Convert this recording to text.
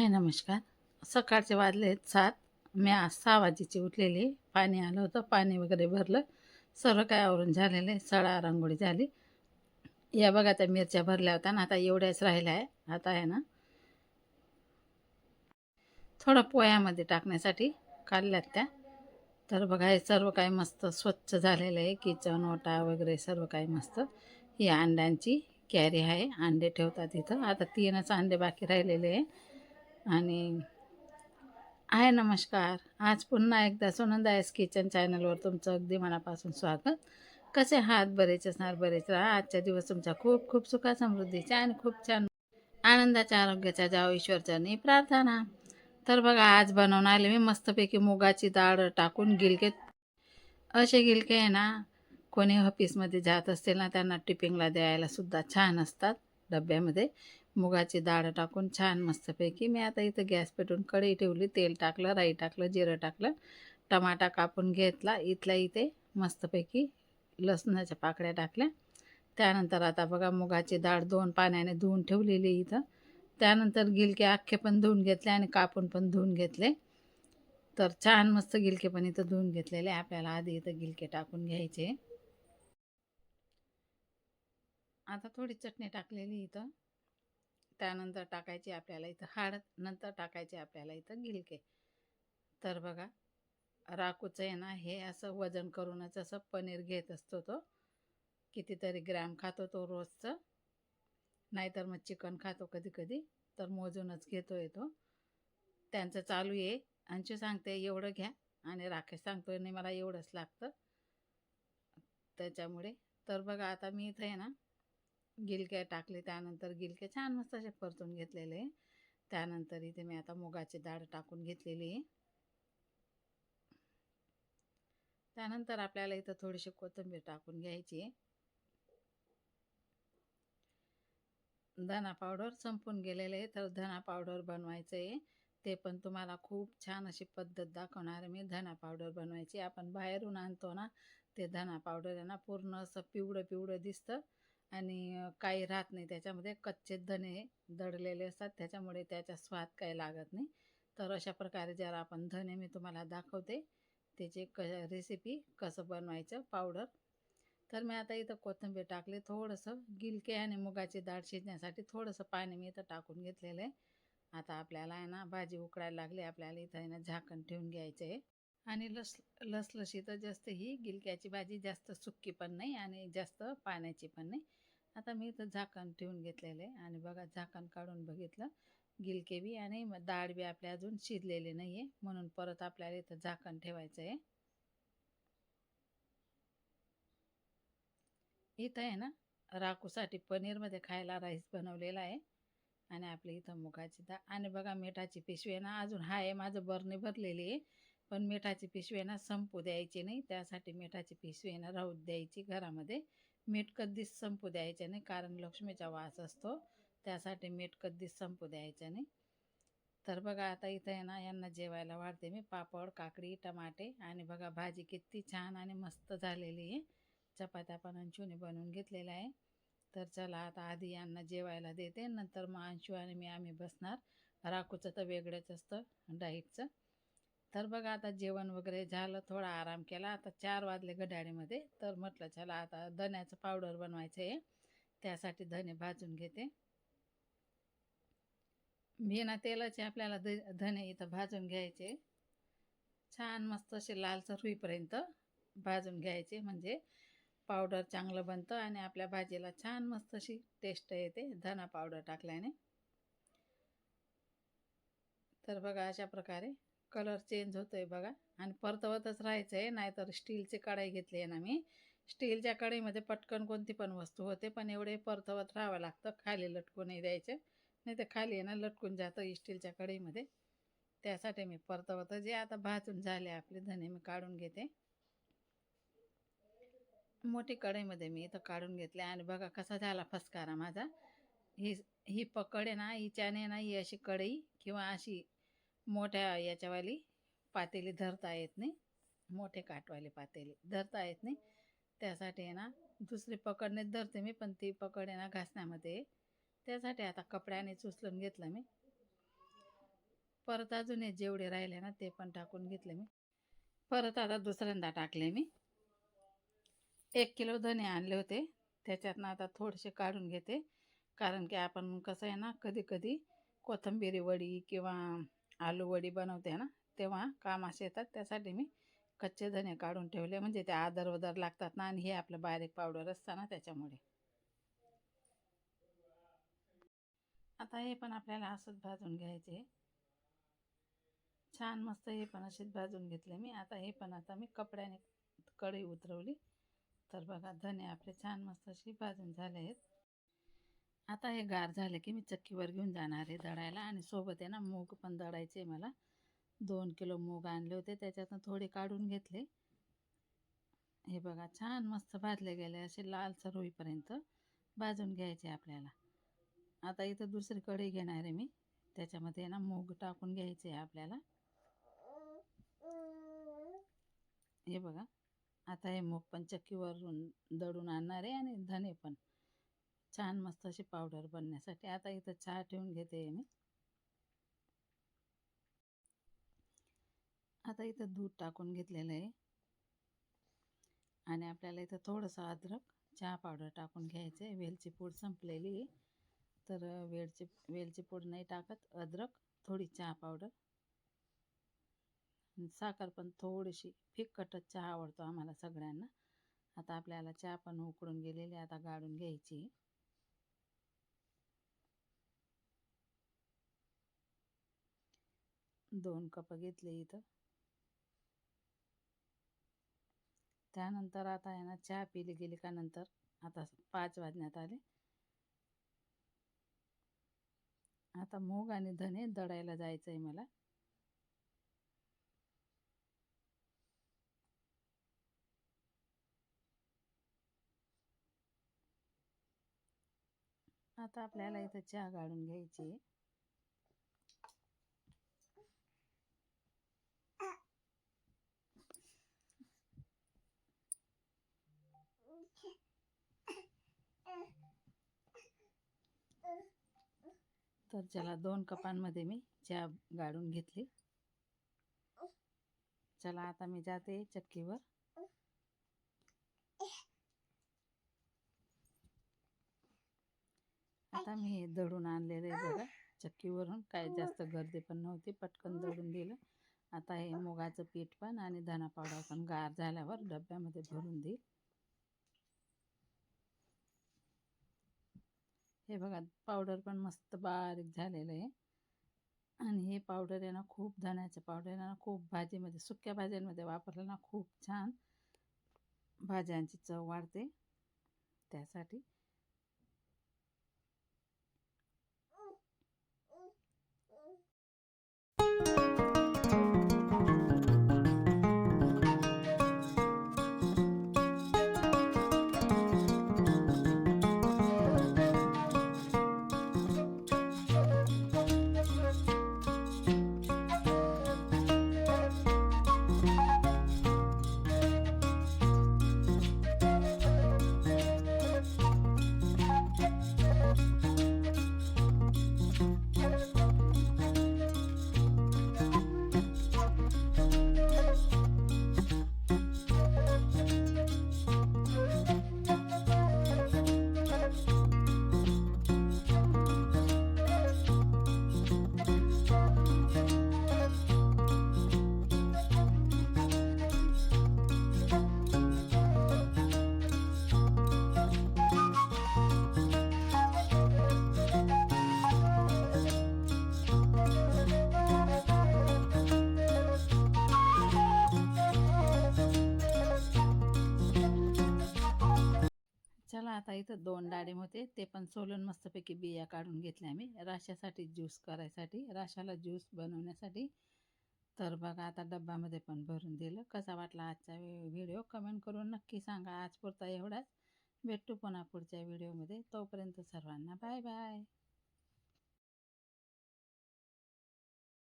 हाय नमस्कार सकाळचे वाजले सात. मी आज सहा वाजेची उठलेली. पाणी आलं होतं. पाणी वगैरे भरलं. सर्व काय आवरून झालेलं आहे. सडा रांगोळी झाली. या बघा त्या मिरच्या भरल्या होत्या ना. आता एवढ्याच राहिल्या आहे. आता आहे ना. थोडं पोह्यामध्ये टाकण्यासाठी काढल्यात त्या. तर बघा हे सर्व काही मस्त स्वच्छ झालेलं आहे. किचन ओटा वगैरे सर्व काही मस्त. ही अंड्यांची कॅरी आहे. अंडे ठेवतात इथं. आता तीनच अंडे बाकी राहिलेले आहे. आणि आहे नमस्कार. आज पुन्हा एकदा सुनंदा एस किचन चॅनलवर तुमचं अगदी मनापासून स्वागत. कसे हात बरेच असणार बरेच राहा. आजच्या दिवस तुमचा खूप खूप सुखा समृद्धीच्या आणि खूप छान आनंदाच्या आरोग्याच्या जाव ईश्वरचरणी प्रार्थना. तर बघा आज बनवून आले मी मस्तपैकी मुगाची डाळ टाकून गिलके. असे गिलके आहे ना कोणी ऑफिसमध्ये जात असतील ना त्यांना टिपिंगला द्यायला सुद्धा छान असतात डब्यामध्ये. मुगाची डाळ टाकून छान मस्तपैकी मी आता इथं गॅस पेटून कढई ठेवली तेल टाकलं राई टाकलं जिरं टाकलं टमाटा कापून घेतला. इथल्या इथे मस्तपैकी लसणाच्या पाकळ्या टाकल्या. त्यानंतर आता बघा मुगाची डाळ दोन पाण्याने धुवून ठेवलेली इथं. त्यानंतर गिलके अख्खे पण धुवून घेतले आणि कापून पण धुवून घेतले. तर छान मस्त गिलके पण इथं धुवून घेतलेले. आपल्याला आधी इथं गिलके टाकून घ्यायचे. आता थोडी चटणी टाकलेली इथं. त्यानंतर टाकायची आपल्याला इथं हाड नंतर टाकायचे आपल्याला इथं गिलके. तर बघा राखूचं आहे ना हे असं वजन करूनच असं पनीर घेत असतो तो. कितीतरी ग्रॅम खातो तो रोजचं. नाहीतर मग चिकन खातो कधी कधी तर मोजूनच घेतो येतो त्यांचं चालू आहे. अंशू सांगते एवढं घ्या. आणि राकेश सांगतोय नाही मला एवढंच लागतं. त्याच्यामुळे तर बघा आता मी इथं आहे ना गिलक्या टाकले त्यानंतर गिलक्या छान मस्त असे परतून घेतलेले. त्यानंतर इथे मी आता मुगाची डाळ टाकून घेतलेली. आहे त्यानंतर आपल्याला इथं थोडीशी कोथिंबीर टाकून घ्यायची. धना पावडर संपून गेलेले आहे तर धना पावडर बनवायचं आहे ते पण तुम्हाला खूप छान अशी पद्धत दाखवणार आहे मी. धना पावडर बनवायची. आपण बाहेरून आणतो ना ते धना पावडर आहे ना पूर्ण असं पिवळं पिवळं दिसतं. आणि काही राहत नाही त्याच्यामध्ये. कच्चे धने दडलेले असतात त्याच्यामुळे त्याचा स्वाद काही लागत नाही. तर अशा प्रकारे जरा आपण धने मी तुम्हाला दाखवते. त्याची क रेसिपी कसं बनवायचं पावडर तर मी आता इथं कोथिंबीर टाकली थोडंसं गिलके आणि मुगाची डाळ शिजण्यासाठी थोडंसं पाणी मी इथं टाकून घेतलेलं आहे. आता आपल्याला आहे ना भाजी उकडायला लागली आपल्याला इथं आहे ना झाकण ठेवून घ्यायचं आहे. आणि लस लसलशीत जास्त ही गिलक्याची भाजी जास्त सुक्की पण नाही आणि जास्त पाण्याची पण नाही. आता मी इथं झाकण ठेवून घेतलेलं आहे. आणि बघा झाकण काढून बघितलं. गिलके बी आणि डाळ बी आपल्या अजून शिजलेले नाही आहे म्हणून परत आपल्याला इथं झाकण ठेवायचं आहे. इथं आहे ना राखूसाठी पनीरमध्ये खायला राईस बनवलेला आहे. आणि आपली इथं मुगाची डाळ आणि बघा मिठाची पिशवी आहे ना अजून हा आहे माझं बरणी भरलेली आहे. पण मिठाची पिशवी आहे ना संपू द्यायची नाही. त्यासाठी मिठाची पिशवी आहे ना राहू द्यायची घरामध्ये. मीठ कधीच संपू द्यायचं नाही कारण लक्ष्मीचा वास असतो. त्यासाठी मीठ कधीच संपू द्यायचं नाही. तर बघा आता इथं आहे ना यांना जेवायला वाढते मी. पापड काकडी टमाटे आणि बघा भाजी किती छान आणि मस्त झालेली आहे. चपात्या पण अंशूने बनवून घेतलेल्या आहे. तर चला आता आधी यांना जेवायला देते. नंतर मग अंशू आणि मी आम्ही बसणार. राखूचं तर वेगळंच असतं डाईटचं तर बघा आता जेवण वगैरे झालं थोडा आराम केला. आता चार वाजले घड्याळीमध्ये. तर म्हटलं चला आता धण्याचं पावडर बनवायचं आहे. त्यासाठी धने भाजून घेते. बिना तेलाचे आपल्याला ध धने इथं भाजून घ्यायचे. छान मस्त असे लालसर होईपर्यंत भाजून घ्यायचे. म्हणजे पावडर चांगलं बनतं आणि आपल्या भाजीला छान मस्त अशी टेस्ट येते धना पावडर टाकल्याने. तर बघा अशा प्रकारे कलर चेंज होतो आहे बघा. आणि परतवतच राहायचं आहे नाहीतर स्टीलची कढाई घेतली आहे ना मी. स्टीलच्या कढईमध्ये पटकन कोणती पण वस्तू होते पण एवढे परतवत राहावं लागतं. खाली लटकूनही द्यायचं. नाही तर खाली आहे ना लटकून जातं स्टीलच्या कढईमध्ये. त्यासाठी मी परतवत. जे आता भाजून झाले आपले धने मी काढून घेते. मोठी कढईमध्ये मी इथं काढून घेतले आणि बघा कसा झाला फसकारा माझा. ही ही पकड आहे ना हिच्याने ना ही अशी कढई किंवा अशी मोठ्या याच्यावाली पातेली धरता येत नाही. मोठे काठवाले पातेली धरता येत नाही. त्यासाठी आहे ना दुसरी पकडणे धरते मी पण ती पकड आहे ना घासण्यामध्ये. त्यासाठी आता कपड्याने चुसलून घेतलं मी. परत अजून हे जेवढे राहिले ना ते पण टाकून घेतले मी. परत आता दुसऱ्यांदा टाकले मी. एक किलो धने आणले होते. त्याच्यातनं आता थोडेसे काढून घेते. कारण की आपण कसं आहे ना कधी कधी कोथंबिरी वडी किंवा आलू वडी बनवते ना तेव्हा कामास येतात. त्यासाठी मी कच्चे धने काढून ठेवले. म्हणजे ते आदर वदर लागतात ना आणि हे आपलं बारीक पावडर असतं ना त्याच्यामुळे. आता हे पण आपल्याला असंच भाजून घ्यायचे. छान मस्त हे पण असेच भाजून घेतले मी. आता हे पण आता मी कपड्याने कढई उतरवली. तर बघा धने आपले छान मस्त अशी भाजून झाले आहेत. आता हे गार झाले की मी चक्कीवर घेऊन जाणार आहे दळायला आणि सोबत आहे ना मूग पण दळायचे मला. दोन किलो मूग आणले होते त्याच्यातनं थोडे काढून घेतले. हे बघा छान मस्त भाजले गेले असे लालसर होईपर्यंत भाजून घ्यायचे आपल्याला. आता इथं दुसरी कढई घेणार आहे मी. त्याच्यामध्ये ना मूग टाकून घ्यायचे आहे आपल्याला. हे बघा आता हे मूग पण चक्कीवरून दळून आणणार आहे आणि धने पण. छान मस्त अशी पावडर बनण्यासाठी. आता इथं चहा ठेवून घेते मी. आता इथं दूध टाकून घेतलेलं आहे. आणि आपल्याला इथं थोडंसं अद्रक चहा पावडर टाकून घ्यायचं आहे. वेलची पूड संपलेली आहे. तर वेलची वेलची पूड नाही टाकत. अद्रक थोडी चहा पावडर. साखर पण थोडीशी फिक्कटच चहा आवडतो आम्हाला सगळ्यांना. आता आपल्याला चहा पण उकडून गेलेली आता गाळून घ्यायची दोन कप घेतले इथं. त्यानंतर आता आहे ना चहा पिली गेली का नंतर? आता पाच वाजण्यात आले. आता मूग आणि धने दडायला जायचं आहे मला. आता आपल्याला इथं चहा गाळून घ्यायची आहे. तर चला दोन कपांमध्ये मी चहा गाळून घेतली. चला आता मी जाते चक्कीवर. आता मी हे दळून आणलेलं आहे बघा. चक्कीवरून काय जास्त गर्दी पण नव्हती पटकन दळून दिलं. आता हे मुगाचं पीठ पण आणि धना पावडर पण गार झाल्यावर डब्यामध्ये भरून देईल. हे बघा पावडर पण मस्त बारीक झालेलं आहे. आणि हे पावडर आहे ना खूप धण्याचं पावडर आहे ना खूप भाजीमध्ये सुक्या भाज्यांमध्ये वापरलं ना खूप छान. भाज्यांची चव वाढते. त्यासाठी तर दोन डाळिंब होते. ते पण सोलून मस्तपैकी बिया काढून घेतल्या आम्ही. राशासाठी ज्यूस करायसाठी राशाला ज्यूस बनवण्यासाठी. तर बघा आता डब्यामध्ये पण भरून दिलं. कसा वाटला आजचा व्हिडिओ? कमेंट करून नक्की सांगा. आज पुरता एवढाच. भेटू पुन्हा पुढच्या व्हिडिओमध्ये. तोपर्यंत सर्वांना बाय बाय.